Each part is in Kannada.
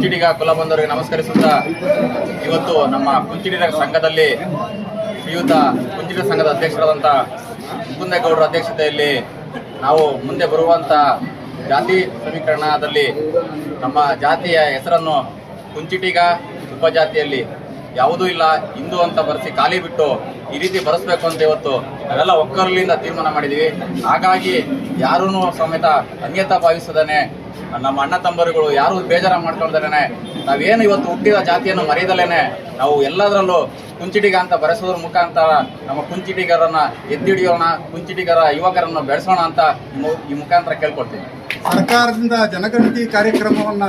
ಕುಂಚಿಡಿಗ ಕುಲ ಬಂದವರಿಗೆ ನಮಸ್ಕರಿಸುತ್ತಾ ಇವತ್ತು ನಮ್ಮ ಕುಂಚಿಡಿಗ ಸಂಘದಲ್ಲಿ ಶ್ರೀಯುತ ಕುಂಚಿಡಿಗ ಸಂಘದ ಅಧ್ಯಕ್ಷರಾದಂಥ ಮುಕುಂದೇಗೌಡರ ಅಧ್ಯಕ್ಷತೆಯಲ್ಲಿ ನಾವು ಮುಂದೆ ಬರುವಂಥ ಜಾತಿ ಸಮೀಕರಣದಲ್ಲಿ ನಮ್ಮ ಜಾತಿಯ ಹೆಸರನ್ನು ಕುಂಚಿಟಿಗ ಉಪಜಾತಿಯಲ್ಲಿ ಯಾವುದೂ ಇಲ್ಲ, ಹಿಂದೂ ಅಂತ ಬರೆಸಿ ಖಾಲಿ ಬಿಟ್ಟು ಈ ರೀತಿ ಬರೆಸ್ಬೇಕು ಅಂತ ಇವತ್ತು ನಾವೆಲ್ಲ ಒಕ್ಕಲಿಂದ ತೀರ್ಮಾನ ಮಾಡಿದ್ದೀವಿ ಹಾಗಾಗಿ ಯಾರೂ ಸಮೇತ ಅನ್ಯತಾ ಭಾವಿಸದೇನೆ ನಮ್ಮ ಅಣ್ಣ ತಮ್ಮರುಗಳು ಯಾರು ಬೇಜಾರ ಮಾಡ್ಕೊಳ್ತಾರೇನೆ ನಾವೇನು ಇವತ್ತು ಹುಟ್ಟಿದ ಜಾತಿಯನ್ನು ಮರೆಯದಲ್ಲೇನೆ, ನಾವು ಎಲ್ಲದರಲ್ಲೂ ಕುಂಚಿಟಿಗ ಅಂತ ಬರೆಸೋದ್ರ ಮುಖಾಂತರ ನಮ್ಮ ಕುಂಚಿಟಿಗರನ್ನ ಎತ್ತಿಡಿಯೋಣ ಕುಂಚಿಟಿಗರ ಯುವಕರನ್ನು ಬೆಳೆಸೋಣ ಅಂತ ಈ ಮುಖಾಂತರ ಕೇಳ್ಕೊಳ್ತೀನಿ. ಸರ್ಕಾರದಿಂದ ಜನಗಣತಿ ಕಾರ್ಯಕ್ರಮವನ್ನ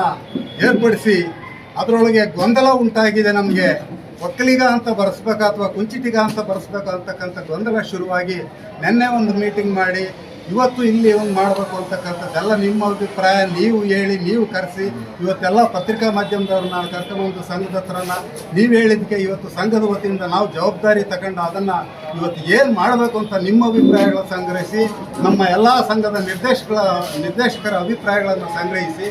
ಏರ್ಪಡಿಸಿ ಅದರೊಳಗೆ ಗೊಂದಲ ಉಂಟಾಗಿದೆ ನಮಗೆ. ಒಕ್ಕಲಿಗ ಅಂತ ಬರೆಸ್ಬೇಕಾ ಅಥವಾ ಕುಂಚಿಟಿಗ ಅಂತ ಬರೆಸ್ಬೇಕಾ ಅಂತಕ್ಕಂಥ ಗೊಂದಲ ಶುರುವಾಗಿ ನಿನ್ನೆ ಒಂದು ಮೀಟಿಂಗ್ ಮಾಡಿ ಇವತ್ತು ಇಲ್ಲಿ ಒಂದು ಮಾಡಬೇಕು ಅಂತಕ್ಕಂಥದ್ದೆಲ್ಲ ನಿಮ್ಮ ಅಭಿಪ್ರಾಯ, ನೀವು ಹೇಳಿ, ನೀವು ಕರೆಸಿ. ಇವತ್ತೆಲ್ಲ ಪತ್ರಿಕಾ ಮಾಧ್ಯಮದವ್ರನ್ನ ಕರ್ಕೊಂಡು ಸಂಘದ ಹತ್ರನ ನೀವು ಹೇಳಿದ್ದಕ್ಕೆ ಇವತ್ತು ಸಂಘದ ವತಿಯಿಂದ ನಾವು ಜವಾಬ್ದಾರಿ ತಗೊಂಡು ಅದನ್ನು ಇವತ್ತು ಏನು ಮಾಡಬೇಕು ಅಂತ ನಿಮ್ಮ ಅಭಿಪ್ರಾಯಗಳು ಸಂಗ್ರಹಿಸಿ, ನಮ್ಮ ಎಲ್ಲ ಸಂಘದ ನಿರ್ದೇಶಕರ ನಿರ್ದೇಶಕರ ಅಭಿಪ್ರಾಯಗಳನ್ನು ಸಂಗ್ರಹಿಸಿ,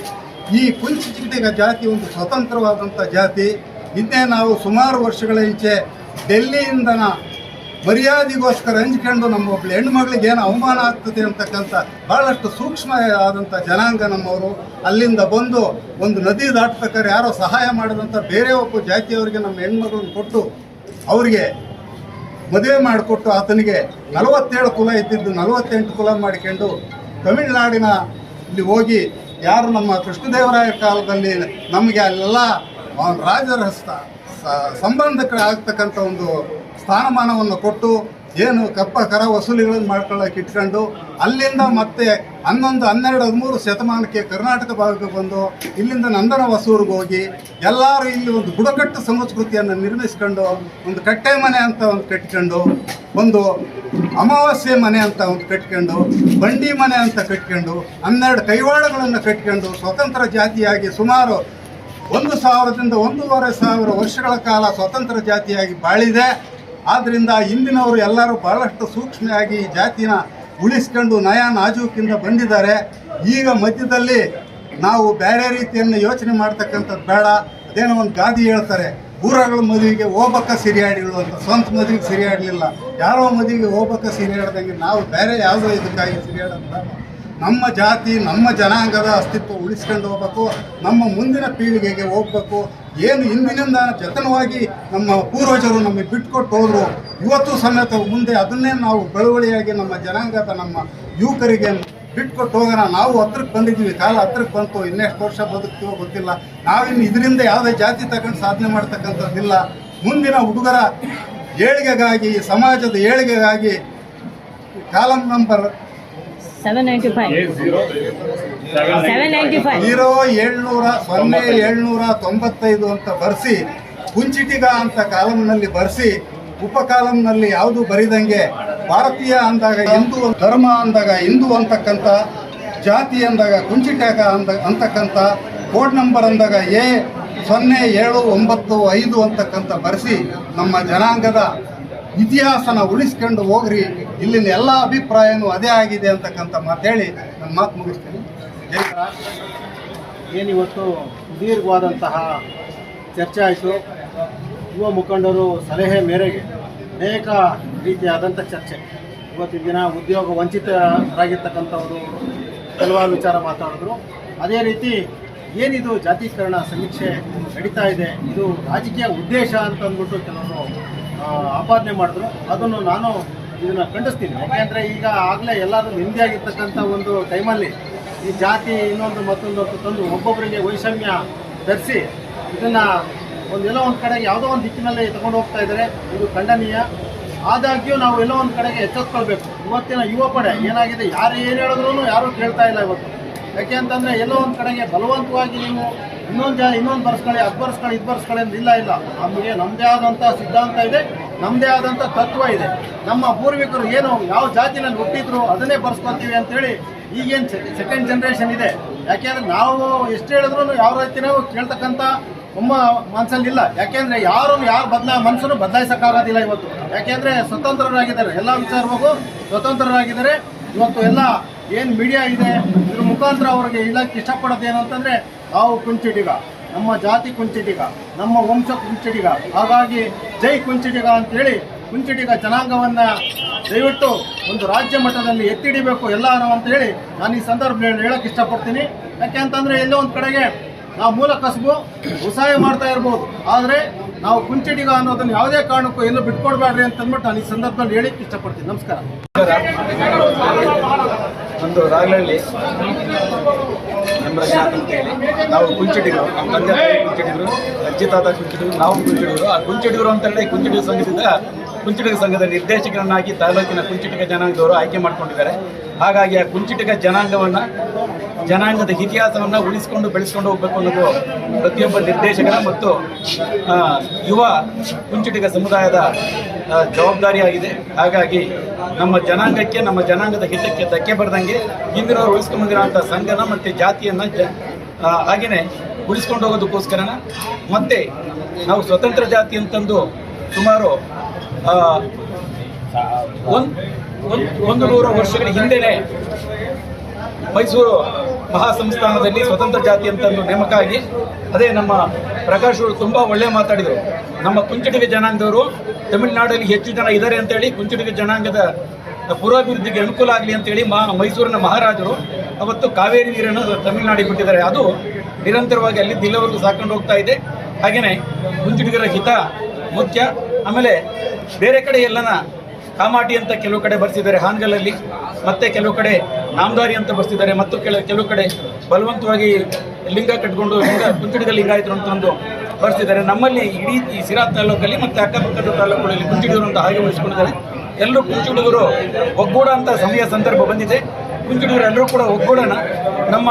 ಈ ಕುಂಚಿಟಿಗ ಜಾತಿ ಒಂದು ಸ್ವತಂತ್ರವಾದಂಥ ಜಾತಿ ಹಿಂದೆ ನಾವು ಸುಮಾರು ವರ್ಷಗಳ ಹಿಂಚೆ ಡೆಲ್ಲಿಯಿಂದನ ಮರ್ಯಾದೆಗೋಸ್ಕರ ಹಂಚ್ಕೊಂಡು ನಮ್ಮ ಒಬ್ಳು ಹೆಣ್ಮಗಳಿಗೆ ಏನು ಅವಮಾನ ಆಗ್ತದೆ ಅಂತಕ್ಕಂಥ ಬಹಳಷ್ಟು ಸೂಕ್ಷ್ಮ ಆದಂಥ ಜನಾಂಗ ನಮ್ಮವರು. ಅಲ್ಲಿಂದ ಬಂದು ಒಂದು ನದಿ ದಾಟ್ಬೇಕಾದ್ರೆ ಯಾರೋ ಸಹಾಯ ಮಾಡಿದಂಥ ಬೇರೆ ಒಬ್ಬ ಜಾತಿಯವರಿಗೆ ನಮ್ಮ ಹೆಣ್ಮಗಳನ್ನು ಕೊಟ್ಟು ಅವರಿಗೆ ಮದುವೆ ಮಾಡಿಕೊಟ್ಟು ಆತನಿಗೆ ನಲವತ್ತೇಳು ಕುಲ ಇದ್ದಿದ್ದು ನಲವತ್ತೆಂಟು ಕುಲ ಮಾಡಿಕೊಂಡು ತಮಿಳುನಾಡಿನ ಇಲ್ಲಿ ಹೋಗಿ ಯಾರು ನಮ್ಮ ಕೃಷ್ಣದೇವರಾಯ ಕಾಲದಲ್ಲಿ ನಮಗೆ ಅಲ್ಲೆಲ್ಲ ಅವನ ರಾಜರ ಆಗ್ತಕ್ಕಂಥ ಸ- ಸಂಬಂಧಕ್ಕಾಗ್ತಕ್ಕಂಥ ಒಂದು ಸ್ಥಾನಮಾನವನ್ನು ಕೊಟ್ಟು ಏನು ಕಪ್ಪ, ಕರ ವಸೂಲಿಗಳನ್ನು ಮಾಡ್ಕೊಳ್ಳೋಕೆ ಇಟ್ಕೊಂಡು ಅಲ್ಲಿಂದ ಮತ್ತೆ ಹನ್ನೊಂದು, ಹನ್ನೆರಡು, ಹದಿಮೂರು ಶತಮಾನಕ್ಕೆ ಕರ್ನಾಟಕ ಭಾಗಕ್ಕೆ ಬಂದು ಇಲ್ಲಿಂದ ನಂದನ ಹೊಸೂರಿಗೆ ಹೋಗಿ ಎಲ್ಲರೂ ಇಲ್ಲಿ ಒಂದು ಬುಡಕಟ್ಟು ಸಂಸ್ಕೃತಿಯನ್ನು ನಿರ್ಮಿಸ್ಕೊಂಡು ಒಂದು ಕಟ್ಟೆ ಮನೆ ಅಂತ ಒಂದು ಕಟ್ಕೊಂಡು ಒಂದು ಅಮಾವಾಸ್ಯೆ ಮನೆ ಅಂತ ಒಂದು ಕಟ್ಕೊಂಡು ಬಂಡಿ ಮನೆ ಅಂತ ಕಟ್ಕೊಂಡು ಹನ್ನೆರಡು ಕೈವಾಡಗಳನ್ನು ಕಟ್ಕೊಂಡು ಸ್ವತಂತ್ರ ಜಾತಿಯಾಗಿ ಸುಮಾರು ಒಂದು ಸಾವಿರದಿಂದ ಒಂದೂವರೆ ಸಾವಿರ ವರ್ಷಗಳ ಕಾಲ ಸ್ವತಂತ್ರ ಜಾತಿಯಾಗಿ ಬಾಳಿದೆ. ಆದ್ದರಿಂದ ಇಂದಿನವರು ಎಲ್ಲರೂ ಬಹಳಷ್ಟು ಸೂಕ್ಷ್ಮವಾಗಿ ಈ ಜಾತಿನ ಉಳಿಸ್ಕೊಂಡು ನಯ ನಾಜೂಕಿಂದ ಬಂದಿದ್ದಾರೆ. ಈಗ ಮಧ್ಯದಲ್ಲಿ ನಾವು ಬೇರೆ ರೀತಿಯನ್ನು ಯೋಚನೆ ಮಾಡ್ತಕ್ಕಂಥದ್ದು ಬೇಡ. ಅದೇನೋ ಒಂದು ಗಾದಿ ಹೇಳ್ತಾರೆ, ಊರಗಳ ಮದುವೆಗೆ ಹೋಗಕ್ಕೆ ಸಿರಿಯಾಡಿಗಳು ಅಂತ. ಸ್ವಂತ ಮದುವೆಗೆ ಸಿರಿಯಾಡಲಿಲ್ಲ. ಯಾರೋ ಮದುವೆಗೆ ಹೋಗ್ಬಕ್ಕ ಸಿರಿಯಾಡ್ದಂಗೆ ನಾವು ಬೇರೆ ಯಾವುದೋ ಇದಕ್ಕಾಗಿ ಸಿರಿಯಾಡೋದು. ನಮ್ಮ ಜಾತಿ, ನಮ್ಮ ಜನಾಂಗದ ಅಸ್ತಿತ್ವ ಉಳಿಸ್ಕೊಂಡು ಹೋಗ್ಬೇಕು. ನಮ್ಮ ಮುಂದಿನ ಪೀಳಿಗೆಗೆ ಹೋಗ್ಬೇಕು. ಏನು ಇಂದಿನಿಂದ ಜತನವಾಗಿ ನಮ್ಮ ಪೂರ್ವಜರು ನಮಗೆ ಬಿಟ್ಕೊಟ್ಟು ಹೋದ್ರು, ಇವತ್ತು ಸಮೇತ ಮುಂದೆ ಅದನ್ನೇ ನಾವು ಬೆಳವಳಿಯಾಗಿ ನಮ್ಮ ಜನಾಂಗದ ನಮ್ಮ ಯುವಕರಿಗೆ ಬಿಟ್ಕೊಟ್ಟು ಹೋಗೋಣ. ನಾವು ಹತ್ರಕ್ಕೆ ಬಂದಿದ್ದೀವಿ, ಕಾಲ ಹತ್ರಕ್ಕೆ ಬಂತು, ಇನ್ನೆಷ್ಟು ವರ್ಷ ಬದುಕ್ತೀವೋ ಗೊತ್ತಿಲ್ಲ. ನಾವಿನ್ನು ಇದರಿಂದ ಯಾವುದೇ ಜಾತಿ ತಗೊಂಡು ಸಾಧನೆ ಮಾಡ್ತಕ್ಕಂಥದ್ದಿಲ್ಲ ಮುಂದಿನ ಹುಡುಗರ ಏಳಿಗೆಗಾಗಿ, ಸಮಾಜದ ಏಳಿಗೆಗಾಗಿ, column number seven ninety five seven ninety five zero ಏಳ್ನೂರ ಸೊನ್ನೆ ಏಳ್ನೂರ ತೊಂಬತ್ತೈದು ಅಂತ ಬರ್ಸಿ ಕುಂಚಿಟಿಗ ಅಂತ ಕಾಲಂನಲ್ಲಿ ಬರ್ಸಿ ಉಪ ಕಾಲಂನಲ್ಲಿ ಯಾವುದು ಬರಿದಂಗೆ ಭಾರತೀಯ ಅಂದಾಗ ಹಿಂದೂ ಧರ್ಮ ಅಂದಾಗ ಹಿಂದೂ ಅಂತಕ್ಕಂಥ ಜಾತಿ ಅಂದಾಗ ಕುಂಚಿಟಗ ಅಂದ ಅಂತಕ್ಕಂಥ ಕೋಡ್ ನಂಬರ್ ಅಂದಾಗ ಎ ಸೊನ್ನೆ ಏಳು ಒಂಬತ್ತು ಐದು ಅಂತಕ್ಕಂಥ ಬರೆಸಿ ನಮ್ಮ ಜನಾಂಗದ ಇತಿಹಾಸನ ಉಳಿಸ್ಕೊಂಡು ಹೋಗ್ರಿ. ಇಲ್ಲಿನ ಎಲ್ಲ ಅಭಿಪ್ರಾಯನೂ ಅದೇ ಆಗಿದೆ ಅಂತಕ್ಕಂಥ ಹೇಳಿ ನನ್ನ ಮಾತು ಮುಗಿಸ್ತೀನಿ. ಏನಿವತ್ತು ಸುದೀರ್ಘವಾದಂತಹ ಚರ್ಚೆ ಆಯಿತು. ಯುವ ಮುಖಂಡರು ಸಲಹೆ ಮೇರೆಗೆ ಅನೇಕ ರೀತಿಯಾದಂಥ ಚರ್ಚೆ. ಇವತ್ತಿನ ದಿನ ಉದ್ಯೋಗ ವಂಚಿತರಾಗಿರ್ತಕ್ಕಂಥವರು ಕೆಲವಾರು ವಿಚಾರ ಮಾತಾಡಿದ್ರು. ಅದೇ ರೀತಿ ಏನಿದು ಜಾತೀಕರಣ ಸಮೀಕ್ಷೆ ನಡೀತಾ ಇದೆ, ಇದು ರಾಜಕೀಯ ಉದ್ದೇಶ ಅಂತ ಅಂದ್ಬಿಟ್ಟು ಕೆಲವರು ಆಪಾದನೆ ಮಾಡಿದ್ರು. ಅದನ್ನು ನಾನು ಇದನ್ನು ಖಂಡಿಸ್ತೀನಿ. ಯಾಕೆಂದರೆ ಈಗ ಆಗಲೇ ಎಲ್ಲರೂ ನಿಂದೆ ಆಗಿರ್ತಕ್ಕಂಥ ಒಂದು ಟೈಮಲ್ಲಿ ಈ ಜಾತಿ ಇನ್ನೊಂದು ಮತ್ತೊಂದು ತಂದು ಒಬ್ಬೊಬ್ಬರಿಗೆ ವೈಷಮ್ಯ ಧರಿಸಿ ಇದನ್ನು ಎಲ್ಲೋ ಒಂದು ಕಡೆಗೆ ಯಾವುದೋ ಒಂದು ದಿಕ್ಕಿನಲ್ಲಿ ತಗೊಂಡು ಹೋಗ್ತಾ ಇದ್ದಾರೆ. ಇದು ಖಂಡನೀಯ. ಆದಾಗ್ಯೂ ನಾವು ಎಲ್ಲೋ ಒಂದು ಕಡೆಗೆ ಎಚ್ಚೆತ್ಕೊಳ್ಬೇಕು. ಇವತ್ತಿನ ಯುವ ಪಡೆ ಏನಾಗಿದೆ, ಯಾರು ಏನು ಹೇಳಿದ್ರು ಯಾರು ಕೇಳ್ತಾ ಇಲ್ಲ ಇವತ್ತು. ಯಾಕೆ ಅಂತಂದರೆ ಎಲ್ಲೋ ಒಂದು ಕಡೆಗೆ ಬಲವಂತವಾಗಿ ನೀವು ಇನ್ನೊಂದು ಜಾ ಇನ್ನೊಂದು ಬರ್ಸ್ಕೊಳ್ಳಿ ಅದು ಬರ್ಸ್ಕೊಳ್ಳಿ ಇದು ಬರ್ಸ್ಕೊಳ್ಳಿ ಅಂತ ಇಲ್ಲ ಇಲ್ಲ. ನಮಗೆ ನಮ್ಮದೇ ಆದಂಥ ಸಿದ್ಧಾಂತ ಇದೆ. ನಮ್ಮದೇ ಆದಂಥ ತತ್ವ ಇದೆ. ನಮ್ಮ ಪೂರ್ವಿಕರು ಏನು ಯಾವ ಜಾತಿನಲ್ಲಿ ಹುಟ್ಟಿದ್ರು ಅದನ್ನೇ ಬರ್ಸ್ಕೊತೀವಿ ಅಂತೇಳಿ ಈಗೇನು ಸೆಕೆಂಡ್ ಜನ್ರೇಷನ್ ಇದೆ. ಯಾಕೆಂದರೆ ನಾವು ಎಷ್ಟು ಹೇಳಿದ್ರು ಯಾವ ರೀತಿ ನಾವು ಕೇಳ್ತಕ್ಕಂಥ ಒಮ್ಮ ಮನಸ್ಸಲ್ಲಿಲ್ಲ ಯಾಕೆಂದರೆ ಯಾರು ಯಾರು ಬದಲಾ ಮನಸ್ಸನ್ನು ಬದಲಾಯಿಸೋಕ್ಕಾಗೋದಿಲ್ಲ ಇವತ್ತು. ಯಾಕೆಂದರೆ ಸ್ವತಂತ್ರರಾಗಿದ್ದಾರೆ. ಎಲ್ಲ ವಿಚಾರವಾಗೂ ಸ್ವತಂತ್ರರಾಗಿದ್ದಾರೆ. ಇವತ್ತು ಎಲ್ಲ ಏನು ಮೀಡಿಯಾ ಇದೆ, ಇದ್ರ ಮುಖಾಂತರ ಅವ್ರಿಗೆ ಇಲ್ಲಕ್ಕೆ ಇಷ್ಟಪಡೋದು ಏನು ಅಂತಂದ್ರೆ ನಾವು ಕುಂಚಿಟಿಗ ನಮ್ಮ ಜಾತಿ ಕುಂಚಿಟಿಗ, ನಮ್ಮ ವಂಶ ಕುಂಚಿಟಿಗ. ಹಾಗಾಗಿ ಜೈ ಕುಂಚಿಟಿಗ ಅಂತೇಳಿ ಕುಂಚಿಟಿಗ ಜನಾಂಗವನ್ನು ದಯವಿಟ್ಟು ಒಂದು ರಾಜ್ಯ ಮಟ್ಟದಲ್ಲಿ ಎತ್ತಿಡಿಬೇಕು ಅಂತ ಹೇಳಿ ನಾನು ಈ ಸಂದರ್ಭದಲ್ಲಿ ಹೇಳಕ್ ಇಷ್ಟಪಡ್ತೀನಿ. ಯಾಕೆ ಅಂತಂದ್ರೆ ಎಲ್ಲೋ ಒಂದು ಕಡೆಗೆ ನಾವು ಮೂಲ ಕಸಬು ಉಸಾಯ ಮಾಡ್ತಾ ಇರ್ಬೋದು. ಆದರೆ ನಾವು ಕುಂಚಿಟಿಗ ಅನ್ನೋದನ್ನು ಯಾವುದೇ ಕಾರಣಕ್ಕೂ ಎಲ್ಲೂ ಬಿಟ್ಕೊಡ್ಬೇಡ್ರಿ ಅಂತಂದ್ಬಿಟ್ಟು ನಾನು ಈ ಸಂದರ್ಭದಲ್ಲಿ ಹೇಳಿಕ್ಕೆ ಇಷ್ಟಪಡ್ತೀನಿ. ನಮಸ್ಕಾರ. ಒಂದು ರಾಗಲಹಳ್ಳಿ ನಮ್ಮ ರಜನಾಥ್ ಅಂತೇಳಿ ನಾವು ಕುಂಚಿಡಿಗರು ನಮ್ಮ ತಂದೆ ಕುಂಚಿಡಿಗರು ಅಜ್ಜಿ ತಾತ ನಾವು ಕುಂಚಿಡಿಗರು ಆ ಕುಂಚಿಡಿಗರು ಅಂತ ಹೇಳಿ ಕುಂಚಿಡಿಗ ಸಂಘದಿಂದ ಕುಂಚಿಟಿಗ ಸಂಘದ ನಿರ್ದೇಶಕರನ್ನಾಗಿ ತಾಲೂಕಿನ ಕುಂಚಿಟಿಗ ಜನಾಂಗದವರು ಆಯ್ಕೆ ಮಾಡಿಕೊಂಡಿದ್ದಾರೆ. ಹಾಗಾಗಿ ಆ ಕುಂಚಿಟಿಗ ಜನಾಂಗವನ್ನು, ಜನಾಂಗದ ಇತಿಹಾಸವನ್ನು ಉಳಿಸಿಕೊಂಡು ಬೆಳೆಸ್ಕೊಂಡು ಹೋಗ್ಬೇಕು ಅನ್ನೋದು ಪ್ರತಿಯೊಬ್ಬ ನಿರ್ದೇಶಕರ ಮತ್ತು ಯುವ ಕುಂಚಿಟಿಗ ಸಮುದಾಯದ ಜವಾಬ್ದಾರಿಯಾಗಿದೆ ಹಾಗಾಗಿ ನಮ್ಮ ಜನಾಂಗಕ್ಕೆ, ನಮ್ಮ ಜನಾಂಗದ ಹಿತಕ್ಕೆ ಧಕ್ಕೆ ಬರೆದಂಗೆ ಹಿಂದಿನವರು ಉಳಿಸ್ಕೊಂಡು ಬಂದಿರೋಂಥ ಸಂಘನ ಮತ್ತು ಜಾತಿಯನ್ನು ಜ ಹಾಗೆಯೇ ಉಳಿಸ್ಕೊಂಡು ಹೋಗೋದಕ್ಕೋಸ್ಕರನ ಮತ್ತೆ ನಾವು ಸ್ವತಂತ್ರ ಜಾತಿ ಅಂತಂದು ಸುಮಾರು ಒಂದು, ಒಂದ್ ನೂರು ವರ್ಷಗಳ ಹಿಂದೆನೆ ಮೈಸೂರು ಮಹಾಸಂಸ್ಥಾನದಲ್ಲಿ ಸ್ವತಂತ್ರ ಜಾತಿ ಅಂತಂದು ನೇಮಕ ಆಗಿ ಅದೇ ನಮ್ಮ ಪ್ರಕಾಶ್ ಅವರು ತುಂಬ ಒಳ್ಳೆ ಮಾತಾಡಿದರು. ನಮ್ಮ ಕುಂಚಿಟಿಗ ಜನಾಂಗದವರು ತಮಿಳುನಾಡಲ್ಲಿ ಹೆಚ್ಚು ಜನ ಇದ್ದಾರೆ ಅಂತೇಳಿ, ಕುಂಚಿಟಿಗ ಜನಾಂಗದ ಪೂರ್ವಾಭಿವೃದ್ಧಿಗೆ ಅನುಕೂಲ ಆಗಲಿ ಅಂತೇಳಿ ಮಾ ಮೈಸೂರಿನ ಮಹಾರಾಜರು ಅವತ್ತು ಕಾವೇರಿ ನೀರನ್ನು ತಮಿಳುನಾಡಿಗೆ ಬಿಟ್ಟಿದ್ದಾರೆ. ಅದು ನಿರಂತರವಾಗಿ ಅಲ್ಲಿ ದಿಲ್ಲವರೆಗೂ ಸಾಕೊಂಡು ಹೋಗ್ತಾ ಇದೆ. ಹಾಗೆಯೇ ಕುಂಚಿಟಿಗರ ಹಿತ ಮುಖ್ಯ. ಆಮೇಲೆ ಬೇರೆ ಕಡೆ ಎಲ್ಲನ ಕಾಮಾಟಿ ಅಂತ ಕೆಲವು ಕಡೆ ಬರೆಸಿದ್ದಾರೆ ಹಾನ್ಗಲಲ್ಲಿ, ಮತ್ತೆ ಕೆಲವು ಕಡೆ ನಾಮದಾರಿ ಅಂತ ಬರ್ತಿದ್ದಾರೆ ಮತ್ತು ಕೆಲ ಕೆಲವು ಕಡೆ ಬಲವಂತವಾಗಿ ಲಿಂಗ ಕಟ್ಕೊಂಡು ಲಿಂಗ ಲಿಂಗಾಯಿತು ಲಿಂಗಾಯತರು ಅಂತ ಒಂದು ಬರ್ತಿದ್ದಾರೆ ನಮ್ಮಲ್ಲಿ ಇಡೀ ಈ ಸಿರಾ ತಾಲೂಕಲ್ಲಿ ಮತ್ತು ಅಕ್ಕಪಕ್ಕದ ತಾಲೂಕುಗಳಲ್ಲಿ ಕುಂಚಿಡಿಗರು ಅಂತ ಹಾಗೆ ಉಳಿಸ್ಕೊಂಡಿದ್ದಾರೆ. ಎಲ್ಲರೂ ಕುಂಚಿಡಿಗರು ಒಗ್ಗೂಡ ಅಂತ ಸಮಯ ಸಂದರ್ಭ ಬಂದಿದೆ. ಕುಂಚಿಡಿಗರು ಎಲ್ಲರೂ ಕೂಡ ಒಗ್ಗೂಡೋಣ. ನಮ್ಮ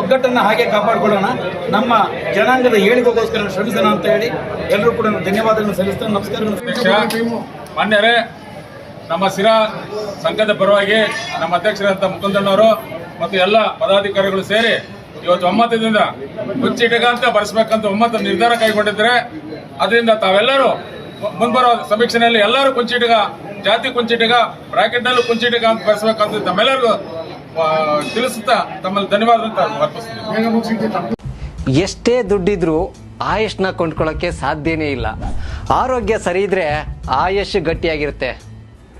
ಒಗ್ಗಟ್ಟನ್ನು ಹಾಗೆ ಕಾಪಾಡಿಕೊಳ್ಳೋಣ. ನಮ್ಮ ಜನಾಂಗದ ಏಳಿಗೆಗೋಸ್ಕರ ಶ್ರಮಿಸೋಣ ಅಂತ ಹೇಳಿ ಎಲ್ಲರೂ ಕೂಡ ಧನ್ಯವಾದಗಳನ್ನು ಸಲ್ಲಿಸ್ತಾ ಅಧ್ಯಕ್ಷ ಮಾನ್ಯರೇ ನಮ್ಮ ಸಿರಾ ಸಂಘದ ಪರವಾಗಿ ನಮ್ಮ ಅಧ್ಯಕ್ಷರಾದಂಥ ಮುಕುಂದಣ್ಣವರು ಮತ್ತು ಎಲ್ಲ ಪದಾಧಿಕಾರಿಗಳು ಸೇರಿ ಇವತ್ತು ಒಮ್ಮತದಿಂದ ಕುಂಚಿಟಿಗ ಅಂತ ಬರೆಸ್ಬೇಕಂತ ಒಮ್ಮತ ನಿರ್ಧಾರ ಕೈಗೊಂಡಿದ್ದಾರೆ ಅದರಿಂದ ತಾವೆಲ್ಲರೂ ಮುಂಬರುವ ಸಮೀಕ್ಷೆಯಲ್ಲಿ ಎಲ್ಲರೂ ಕುಂಚಿಟಿಗ, ಜಾತಿ ಕುಂಚಿಟಿಗ, ಬ್ರಾಕೆಟ್ನಲ್ಲೂ ಕುಂಚಿಟಿಗ ಅಂತ ಬರೆಸಬೇಕಂತ ತಮ್ಮೆಲ್ಲರಿಗೂ ತಿಳಿಸುತ್ತಾ ತಮ್ಮಲ್ಲಿ ಧನ್ಯವಾದ ಅರ್ಪಿಸ್ತೀನಿ ಎಷ್ಟೇ ದುಡ್ಡಿದ್ರು ಆಯುಷ್ನ ಕೊಂಡ್ಕೊಳ್ಳೋಕ್ಕೆ ಸಾಧ್ಯನೇ ಇಲ್ಲ. ಆರೋಗ್ಯ ಸರಿ ಇದ್ರೆ ಆಯುಷ್ ಗಟ್ಟಿಯಾಗಿರುತ್ತೆ.